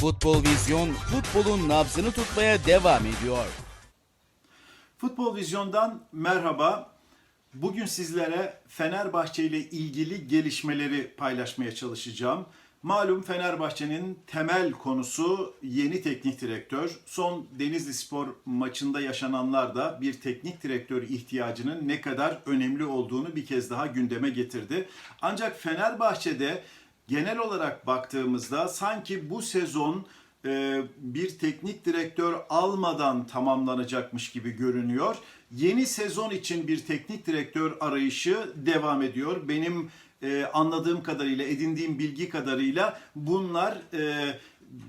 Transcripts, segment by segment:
Futbol Vizyon futbolun nabzını tutmaya devam ediyor. Futbol Vizyon'dan merhaba. Bugün sizlere Fenerbahçe ile ilgili gelişmeleri paylaşmaya çalışacağım. Malum Fenerbahçe'nin temel konusu yeni teknik direktör. Son Denizli Spor maçında yaşananlar da bir teknik direktör ihtiyacının ne kadar önemli olduğunu bir kez daha gündeme getirdi. Ancak Fenerbahçe'de genel olarak baktığımızda sanki bu sezon e, bir teknik direktör almadan tamamlanacakmış gibi görünüyor. Yeni sezon için bir teknik direktör arayışı devam ediyor. Benim e, anladığım kadarıyla, edindiğim bilgi kadarıyla bunlar e,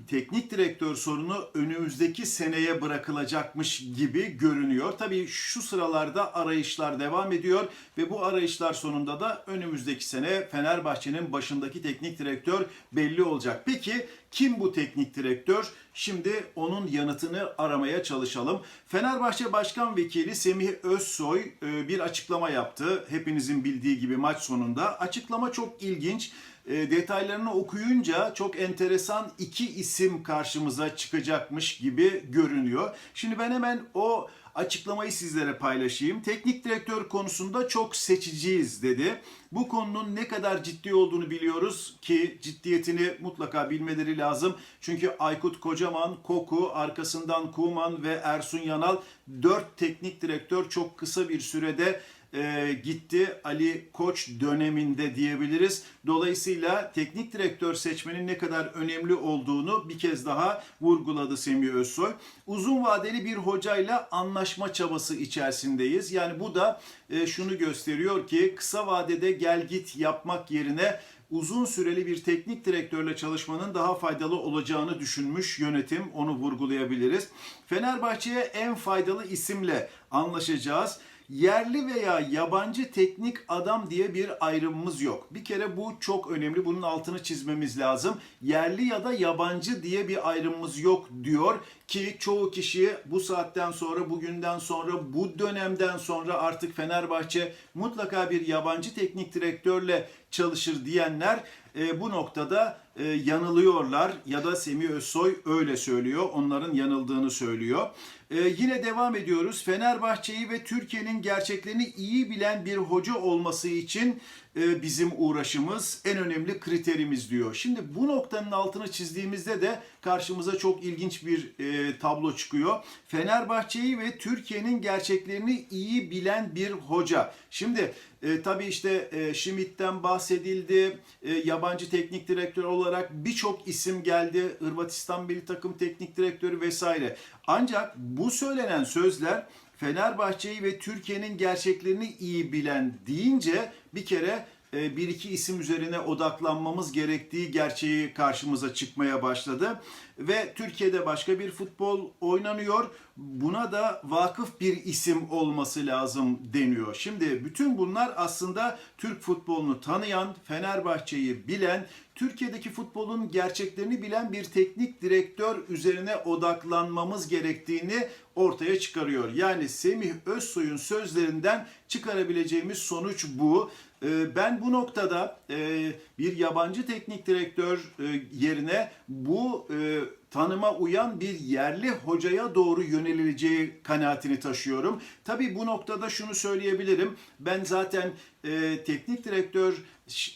teknik direktör sorunu önümüzdeki seneye bırakılacakmış gibi görünüyor. Tabii şu sıralarda arayışlar devam ediyor ve bu arayışlar sonunda da önümüzdeki sene Fenerbahçe'nin başındaki teknik direktör belli olacak. Peki kim bu teknik direktör? Şimdi onun yanıtını aramaya çalışalım. Fenerbahçe Başkan Vekili Semih Özsoy e, bir açıklama yaptı. Hepinizin bildiği gibi maç sonunda. Açıklama çok ilginç. E, detaylarını okuyunca çok enteresan iki isim karşımıza çıkacakmış gibi görünüyor. Şimdi ben hemen o açıklamayı sizlere paylaşayım. Teknik direktör konusunda çok seçiciyiz dedi. Bu konunun ne kadar ciddi olduğunu biliyoruz ki ciddiyetini mutlaka bilmeleri lazım. Çünkü Aykut Kocaman, Koku, arkasından Kuman ve Ersun Yanal 4 teknik direktör çok kısa bir sürede e, gitti Ali Koç döneminde diyebiliriz. Dolayısıyla teknik direktör seçmenin ne kadar önemli olduğunu bir kez daha vurguladı Semih Özsoy. Uzun vadeli bir hocayla anlaşma çabası içerisindeyiz. Yani bu da e, şunu gösteriyor ki kısa vadede gel git yapmak yerine uzun süreli bir teknik direktörle çalışmanın daha faydalı olacağını düşünmüş yönetim. Onu vurgulayabiliriz. Fenerbahçe'ye en faydalı isimle anlaşacağız yerli veya yabancı teknik adam diye bir ayrımımız yok. Bir kere bu çok önemli. Bunun altını çizmemiz lazım. Yerli ya da yabancı diye bir ayrımımız yok diyor ki çoğu kişi bu saatten sonra, bugünden sonra, bu dönemden sonra artık Fenerbahçe mutlaka bir yabancı teknik direktörle çalışır diyenler e, bu noktada e, yanılıyorlar ya da Semih Özsoy öyle söylüyor. Onların yanıldığını söylüyor. E, yine devam ediyoruz. Fenerbahçe'yi ve Türkiye'nin gerçeklerini iyi bilen bir hoca olması için e, bizim uğraşımız en önemli kriterimiz diyor. Şimdi bu noktanın altını çizdiğimizde de karşımıza çok ilginç bir e, tablo çıkıyor. Fenerbahçe'yi ve Türkiye'nin gerçeklerini iyi bilen bir hoca. Şimdi e, tabii işte e, Schmidt'ten bahsedildi. E, yabancı teknik direktör olarak birçok isim geldi. Hırvatistan milli takım teknik direktörü vesaire. Ancak bu söylenen sözler Fenerbahçe'yi ve Türkiye'nin gerçeklerini iyi bilen deyince bir kere bir iki isim üzerine odaklanmamız gerektiği gerçeği karşımıza çıkmaya başladı. Ve Türkiye'de başka bir futbol oynanıyor. Buna da vakıf bir isim olması lazım deniyor. Şimdi bütün bunlar aslında Türk futbolunu tanıyan, Fenerbahçe'yi bilen, Türkiye'deki futbolun gerçeklerini bilen bir teknik direktör üzerine odaklanmamız gerektiğini ortaya çıkarıyor. Yani Semih Özsoy'un sözlerinden çıkarabileceğimiz sonuç bu. Ee, Ben bu noktada e, bir yabancı teknik direktör e, yerine bu e, tanıma uyan bir yerli hocaya doğru yönelileceği kanaatini taşıyorum. Tabii bu noktada şunu söyleyebilirim. Ben zaten teknik direktör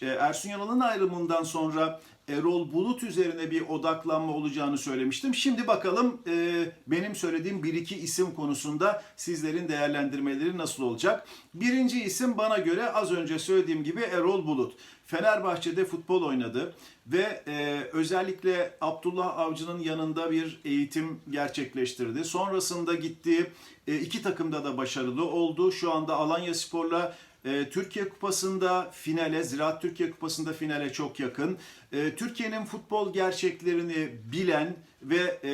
Ersun Yanal'ın ayrımından sonra Erol Bulut üzerine bir odaklanma olacağını söylemiştim. Şimdi bakalım e, benim söylediğim bir iki isim konusunda sizlerin değerlendirmeleri nasıl olacak? Birinci isim bana göre az önce söylediğim gibi Erol Bulut. Fenerbahçe'de futbol oynadı ve e, özellikle Abdullah Avcı'nın yanında bir eğitim gerçekleştirdi. Sonrasında gitti e, iki takımda da başarılı oldu. Şu anda Alanya Spor'la e, Türkiye Kupası'nda finale, Ziraat Türkiye Kupası'nda finale çok yakın. E, Türkiye'nin futbol gerçeklerini bilen ve e,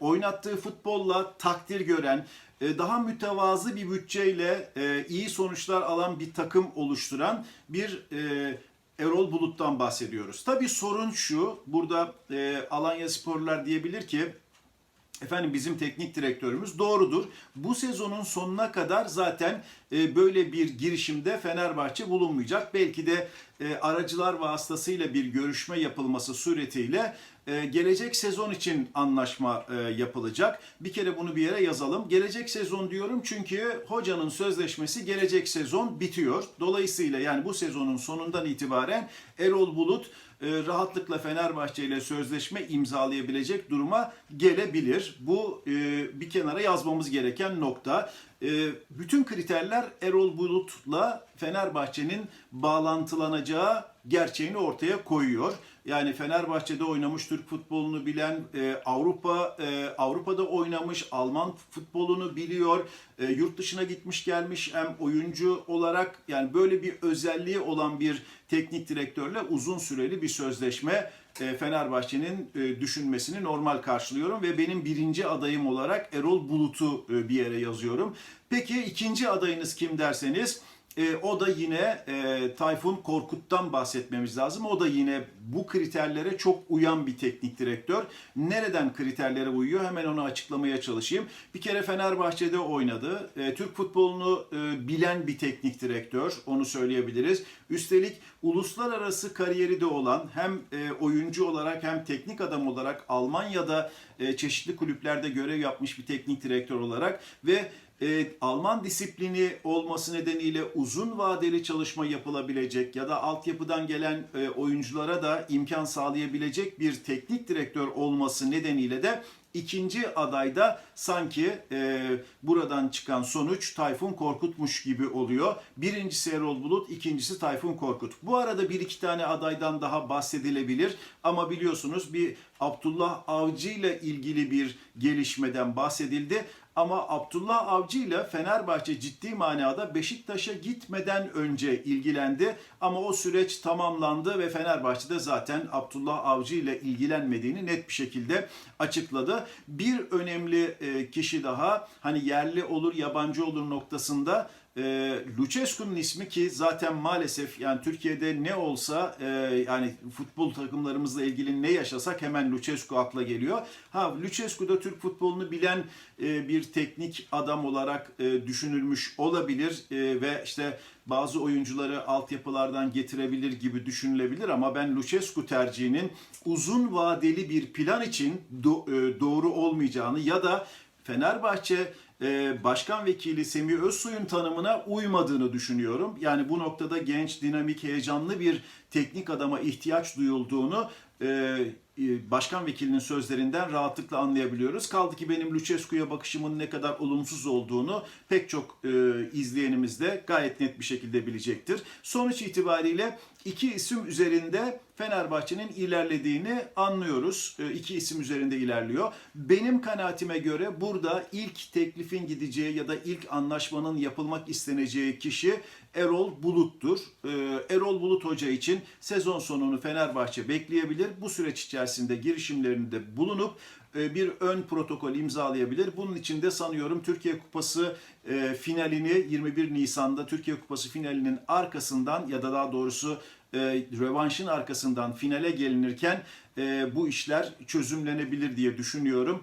oynattığı futbolla takdir gören, e, daha mütevazı bir bütçeyle e, iyi sonuçlar alan bir takım oluşturan bir Erol Bulut'tan bahsediyoruz. Tabii sorun şu, burada Alanya Sporlular diyebilir ki Efendim bizim teknik direktörümüz doğrudur. Bu sezonun sonuna kadar zaten e, böyle bir girişimde Fenerbahçe bulunmayacak. Belki de e, aracılar vasıtasıyla bir görüşme yapılması suretiyle e, gelecek sezon için anlaşma e, yapılacak. Bir kere bunu bir yere yazalım. Gelecek sezon diyorum çünkü hocanın sözleşmesi gelecek sezon bitiyor. Dolayısıyla yani bu sezonun sonundan itibaren Erol Bulut e, rahatlıkla Fenerbahçe ile sözleşme imzalayabilecek duruma gelebilir. Bu e, bir kenara yazmamız gereken nokta. Bütün kriterler Erol Bulut'la Fenerbahçe'nin bağlantılanacağı gerçeğini ortaya koyuyor. Yani Fenerbahçe'de oynamış Türk futbolunu bilen, e, Avrupa e, Avrupa'da oynamış, Alman futbolunu biliyor, e, yurt dışına gitmiş gelmiş hem oyuncu olarak yani böyle bir özelliği olan bir teknik direktörle uzun süreli bir sözleşme e, Fenerbahçe'nin e, düşünmesini normal karşılıyorum ve benim birinci adayım olarak Erol Bulut'u e, bir yere yazıyorum. Peki ikinci adayınız kim derseniz e, o da yine e, Tayfun Korkut'tan bahsetmemiz lazım. O da yine bu kriterlere çok uyan bir teknik direktör. Nereden kriterlere uyuyor? Hemen onu açıklamaya çalışayım. Bir kere Fenerbahçe'de oynadı. E, Türk futbolunu e, bilen bir teknik direktör. Onu söyleyebiliriz. Üstelik uluslararası kariyeri de olan hem e, oyuncu olarak hem teknik adam olarak Almanya'da e, çeşitli kulüplerde görev yapmış bir teknik direktör olarak ve e, Alman disiplini olması nedeniyle uzun vadeli çalışma yapılabilecek ya da altyapıdan gelen e, oyunculara da imkan sağlayabilecek bir teknik direktör olması nedeniyle de ikinci adayda sanki e, buradan çıkan sonuç Tayfun Korkut'muş gibi oluyor. Birincisi Erol Bulut, ikincisi Tayfun Korkut. Bu arada bir iki tane adaydan daha bahsedilebilir ama biliyorsunuz bir Abdullah Avcı ile ilgili bir gelişmeden bahsedildi. Ama Abdullah Avcı ile Fenerbahçe ciddi manada Beşiktaş'a gitmeden önce ilgilendi. Ama o süreç tamamlandı ve Fenerbahçe de zaten Abdullah Avcı ile ilgilenmediğini net bir şekilde açıkladı. Bir önemli e, kişi daha hani yerli olur yabancı olur noktasında e, Lucescu'nun ismi ki zaten maalesef yani Türkiye'de ne olsa e, yani futbol takımlarımızla ilgili ne yaşasak hemen Lucescu akla geliyor. Ha Lucescu da Türk futbolunu bilen e, bir teknik adam olarak e, düşünülmüş olabilir e, ve işte bazı oyuncuları altyapılardan getirebilir gibi düşünülebilir ama ben Lucescu tercihinin uzun vadeli bir plan için do- e, doğru olmayacağını ya da Fenerbahçe Başkan Vekili Semih Özsoy'un tanımına uymadığını düşünüyorum. Yani bu noktada genç, dinamik, heyecanlı bir teknik adama ihtiyaç duyulduğunu e, e, Başkan Vekilinin sözlerinden rahatlıkla anlayabiliyoruz. Kaldı ki benim Lucescu'ya bakışımın ne kadar olumsuz olduğunu pek çok e, izleyenimiz de gayet net bir şekilde bilecektir. Sonuç itibariyle iki isim üzerinde Fenerbahçe'nin ilerlediğini anlıyoruz. E, iki isim üzerinde ilerliyor. Benim kanaatime göre burada ilk teklifin gideceği ya da ilk anlaşmanın yapılmak isteneceği kişi Erol Bulut'tur. E, Erol Bulut Hoca için sezon sonunu Fenerbahçe bekleyebilir. Bu süreç içerisinde girişimlerinde bulunup e, bir ön protokol imzalayabilir. Bunun için de sanıyorum Türkiye Kupası e, finalini 21 Nisan'da Türkiye Kupası finalinin arkasından ya da daha doğrusu e, rövanşın arkasından finale gelinirken bu işler çözümlenebilir diye düşünüyorum.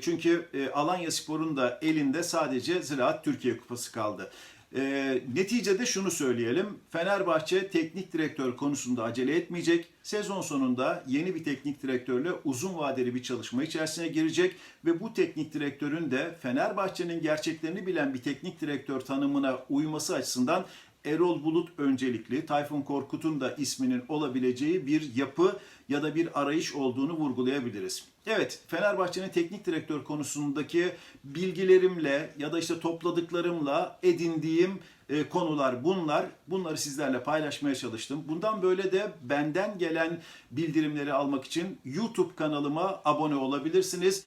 Çünkü Alanya Spor'un da elinde sadece Ziraat Türkiye Kupası kaldı. E, neticede şunu söyleyelim. Fenerbahçe teknik direktör konusunda acele etmeyecek. Sezon sonunda yeni bir teknik direktörle uzun vadeli bir çalışma içerisine girecek ve bu teknik direktörün de Fenerbahçe'nin gerçeklerini bilen bir teknik direktör tanımına uyması açısından Erol Bulut öncelikli, Tayfun Korkut'un da isminin olabileceği bir yapı ya da bir arayış olduğunu vurgulayabiliriz. Evet, Fenerbahçe'nin teknik direktör konusundaki bilgilerimle ya da işte topladıklarımla edindiğim e, konular bunlar. Bunları sizlerle paylaşmaya çalıştım. Bundan böyle de benden gelen bildirimleri almak için YouTube kanalıma abone olabilirsiniz.